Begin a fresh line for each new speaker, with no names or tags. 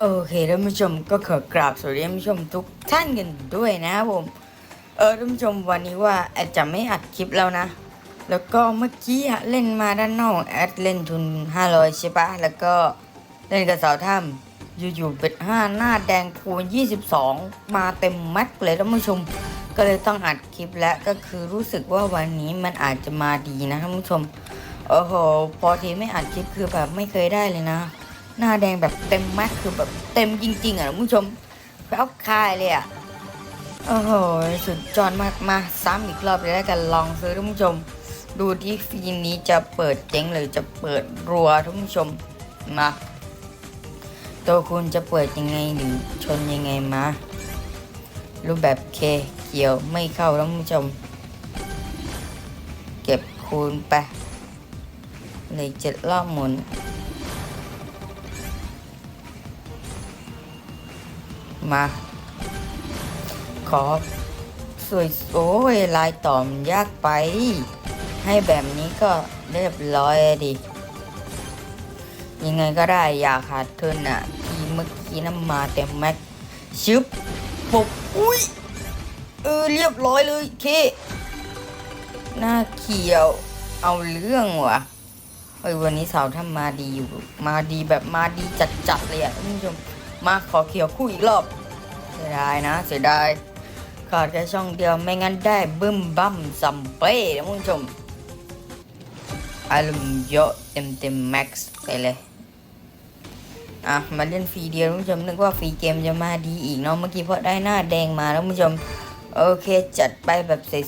โอเคท่านผู้ชมก็ขอกราบสวัสดีท่านผู้ชมทุกท่านกันด้วยนะครับผม เออท่านผู้ชมวันนี้ว่าแอดจะไม่อัดคลิปแล้วนะ แล้วก็เมื่อกี้เล่นมาด้านนอกแอดเล่นทุน 500ใช่ปะแล้วก็เล่นกับสาวถ้ำอยู่ๆเป็ด5หน้าแดงคูณ22 มาเต็มแม็กเลยท่านผู้ชม ก็เลยต้องอัดคลิปและก็คือรู้สึกว่าวันนี้มันอาจจะมาดีนะท่านผู้ชมโอ้โหพอทีไม่อัดคลิปคือแบบไม่เคยได้เลยนะ หน้าแดงแบบเต็มม็กคือแบบเต็มจริง ๆอะท่านผู้ชมไปเอาคายเลยอะโอ้โหสุดจอดมากมาซ้ำอีกรอบเลยแล้วกันลองซื้อท่านผู้ชม ดูที่ฟีนนี้จะเปิดเจ๊งหรือจะเปิดรัวท่านผู้ชมมาตัวคุณจะเปิดยังไงหรือชนยังไงมารูปแบบเค เกี่ยวไม่เข้าท่านผู้ชม เก็บคูณไปเลยเจ็ดรอบหมุน มา ขอสวยโอ้ยลายต่อมยากไป ให้แบบนี้ก็เรียบร้อยดิ ยังไงก็ได้อย่าขาดทุนอะ ที่เมื่อกี้น้ำมาเต็มแม็กชึบปุบอุ้ย เออเรียบร้อยเลยเคหน้าเขียวเอาเรื่องว่ะเฮ้ยวันนี้สาวทำมาดีอยู่ มาดีแบบมาดีจัดๆเลยอะท่านผู้ชมมาขอเขียวคู่อีกรอบเสียดายนะเสียดายขาดแค่ช่องเดียวไม่งั้นได้บึ้มบั้มซัมเป้นะคุณผู้ชมอารมณ์เยอะเต็มเต็มแม็กซ์ไปเลยอะมาเล่นฟรีเดียวคุณผู้ชมนึกว่าฟรีเกมจะมาดีอีกเนาะเมื่อกี้เพราะได้หน้าแดงมาแล้วคุณผู้ชม โอเค จัดไปแบบสวย